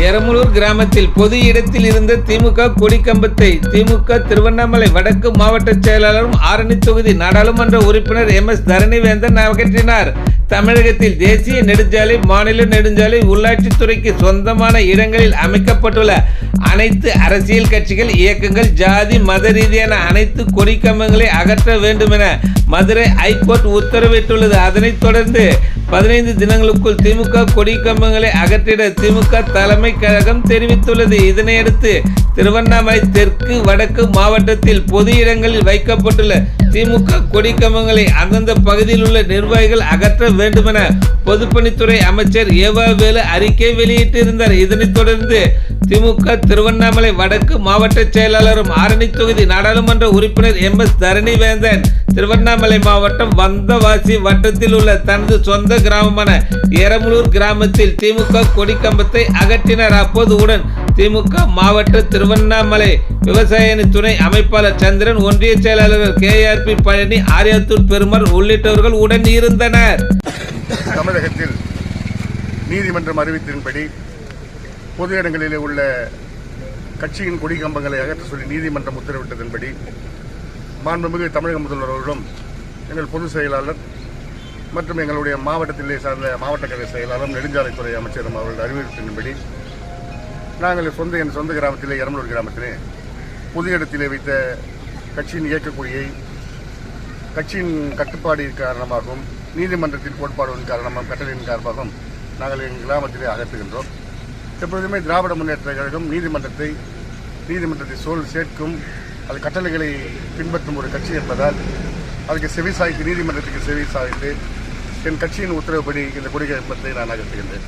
எரமலூர் கிராமத்தில் பொது இடத்தில் இருந்த திமுக கொடிக்கம்பத்தை திமுக திருவண்ணாமலை வடக்கு மாவட்ட செயலாளரும் ஆரணி தொகுதி நாடாளுமன்ற உறுப்பினர் எம் எஸ் தரணிவேந்தன் அகற்றினார் தமிழகத்தில் தேசிய நெடுஞ்சாலை மாநில நெடுஞ்சாலை உள்ளாட்சித்துறைக்கு சொந்தமான இடங்களில் அமைக்கப்பட்டுள்ள அனைத்து அரசியல் கட்சிகள் இயக்கங்கள் ஜாதி மத ரீதியான அனைத்து கொடிக்கம்பங்களை அகற்ற வேண்டும் என மதுரை ஐகோர்ட் உத்தரவிட்டுள்ளது. அதனைத் தொடர்ந்து பதினைந்து தினங்களுக்குள் திமுக கொடி கம்பங்களை அகற்றிட திமுக தலைமை கழகம் தெரிவித்துள்ளது. இதனையடுத்து திருவண்ணாமலை தெற்கு வடக்கு மாவட்டத்தில் பொது இடங்களில் வைக்கப்பட்டுள்ள திமுக கொடி கம்பங்களை அந்தந்த பகுதியில் உள்ள நிர்வாகிகள் அகற்ற வேண்டுமென பொதுப்பணித்துறை அமைச்சர் ஏவாவேலு அறிக்கை வெளியிட்டிருந்தார். இதனைத் தொடர்ந்து திமுக திருவண்ணாமலை வடக்கு மாவட்ட செயலாளரும் ஆரணி தொகுதி நாடாளுமன்ற உறுப்பினர் எம் எஸ் தரணிவேந்தன் திருவண்ணாமலை மாவட்டம் வந்தவாசி வட்டத்தில் உள்ள தனது சொந்த கிராமமான எரமலூர் கிராமத்தில் திமுக கொடிக்கம்பத்தை அகற்றினர். அப்போது உடன் திமுக மாவட்ட திருவண்ணாமலை விவசாய அணி துணை அமைப்பாளர் சந்திரன் ஒன்றிய செயலாளர்கள் கேஆர்பி பழனி ஆரியாத்தூர் பெருமாள் உள்ளிட்டவர்கள் உடன் இருந்தனர். தமிழகத்தில் நீதிமன்றம் அறிவித்தின்படி பொது இடங்களிலே உள்ள கட்சியின் கொடி கம்பங்களை அகற்ற சொல்லி நீதிமன்றம் உத்தரவிட்டதன்படி மாண்புமிகு தமிழக முதல்வர் அவர்களும் எங்கள் பொதுச் செயலாளர் மற்றும் எங்களுடைய மாவட்டத்திலே சார்ந்த மாவட்ட கலை செயலாளரும் நெடுஞ்சாலைத்துறை அமைச்சரும் அவர்கள் அறிவுறுத்தின்படி நாங்கள் சொந்த என் சொந்த கிராமத்திலே எரமலூர் கிராமத்திலே பொது இடத்திலே வைத்த கட்சியின் இயக்கக்குழியை கட்சியின் கட்டுப்பாடு காரணமாகவும் நீதிமன்றத்தின் கோட்பாடுகளின் காரணமாகவும் கட்டளையின் காரணமாகவும் நாங்கள் எங்கள் கிராமத்திலே அகற்றுகின்றோம். எப்பொழுதுமே திராவிட முன்னேற்ற கழகம் நீதிமன்றத்தை நீதிமன்றத்தை சொல் சேர்க்கும் அது கட்டளைகளை பின்பற்றும் ஒரு கட்சி என்பதால் அதுக்கு செவி சாய்த்து நீதிமன்றத்துக்கு செவி சாய்த்து என் கட்சியின் உத்தரவுப்படி இந்த குடிக்கம்பத்தை நான் நகர்த்துகின்றேன்